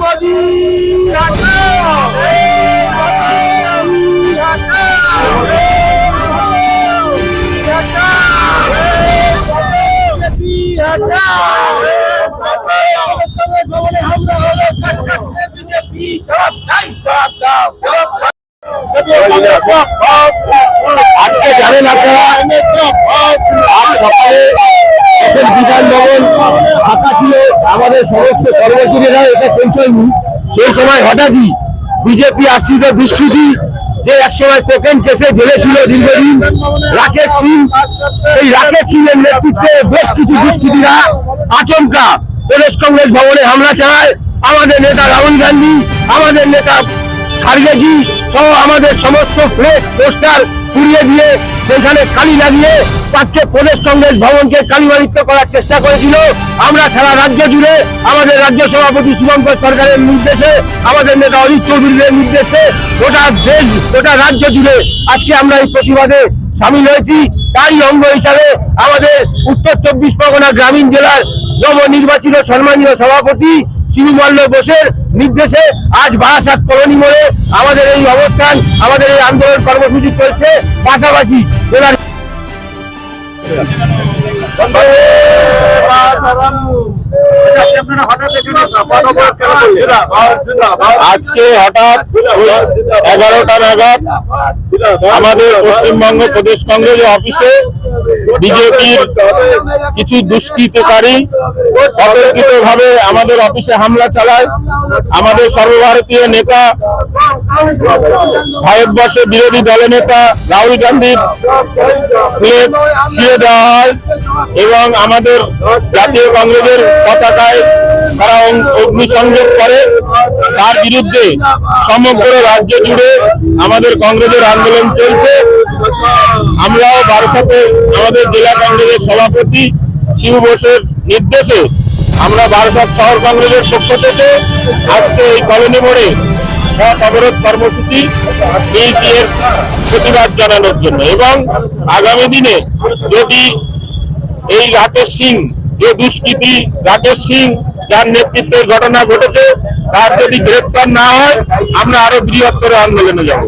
মোদী আজকে জানেন আপনারা, আজ বিধান ভবন ফাঁকা ছিল, আমাদের সমস্ত কর্মচারীরা এসে পৌঁছয়নি। সেই সময় হঠাৎই বিজেপি আশ্রিত দুষ্কৃতি যে একসময় কোকেন কেসে জেলে ছিল দীর্ঘদিন, রাকেশ সিং, সেই রাকেশ সিং এর নেতৃত্বে বেশ কিছু দুষ্কৃতীরা আচমকা। প্রদেশ কংগ্রেস ভবনে হামলা চালায়। আমাদের নেতা রাহুল গান্ধী, আমাদের নেতা খারগেজি সহ আমাদের সমস্ত ফ্লেক পোস্টার পুড়িয়ে দিয়ে সেখানে কালি লাগিয়ে আজকে প্রদেশ কংগ্রেস ভবনকে কালিমালিত করার চেষ্টা করেছিল। আমরা সারা রাজ্য জুড়ে আমাদের রাজ্য সভাপতি শুভঙ্কর সরকারের নির্দেশে, আমাদের নেতা অজিত চৌধুরীর নির্দেশে গোটা দেশ, গোটা রাজ্য জুড়ে আজকে আমরা এই প্রতিবাদে সামিল হয়েছি। তারই অঙ্গ হিসাবে আমাদের উত্তর চব্বিশ পরগনা গ্রামীণ জেলার নবনির্বাচিত সম্মানীয় সভাপতি শিবু বোসের নির্দেশে আজ বারাসাত কলোনি মোড়ে আমাদের এই অবস্থান, আমাদের এই আন্দোলন কর্মসূচি চলছে। পাশাপাশি জেলার আজকে হঠাৎ এগারোটা নাগাদ আমাদের পশ্চিমবঙ্গ প্রদেশ কংগ্রেস অফিসে বিজেপির কিছু দুষ্কৃতকারী অতর্কিত ভাবে আমাদের অফিসে হামলা চালায়। আমাদের সর্বভারতীয় নেতা, ভারতবর্ষের বিরোধী দলের নেতা রাহুল গান্ধীর ফ্লেক্স ছিঁড়ে দেওয়া হয় এবং আমাদের জাতীয় কংগ্রেসের পতাকায় তারা অগ্নিসংযোগ করে। তার বিরুদ্ধে সমগ্র রাজ্য জুড়ে আমাদের কংগ্রেসের আন্দোলন চলছে। আমরাও বারাসাতে আমাদের জেলা কংগ্রেসের সভাপতি শিবু বোসের নির্দেশে আমরা বারাসাত শহর কংগ্রেসের পক্ষ থেকে আজকে এই কলোনি মোড়ে পথ অবরোধ কর্মসূচি দিয়েছি এর প্রতিবাদ জানানোর জন্য। এবং আগামী দিনে যদি এই রাকেশ সিং, যে দুষ্কৃতী রাকেশ সিং, যার নেতৃত্বের ঘটনা ঘটেছে, তার যদি গ্রেপ্তার না হয়, আমরা আরও বৃহত্তর আন্দোলনে যাব।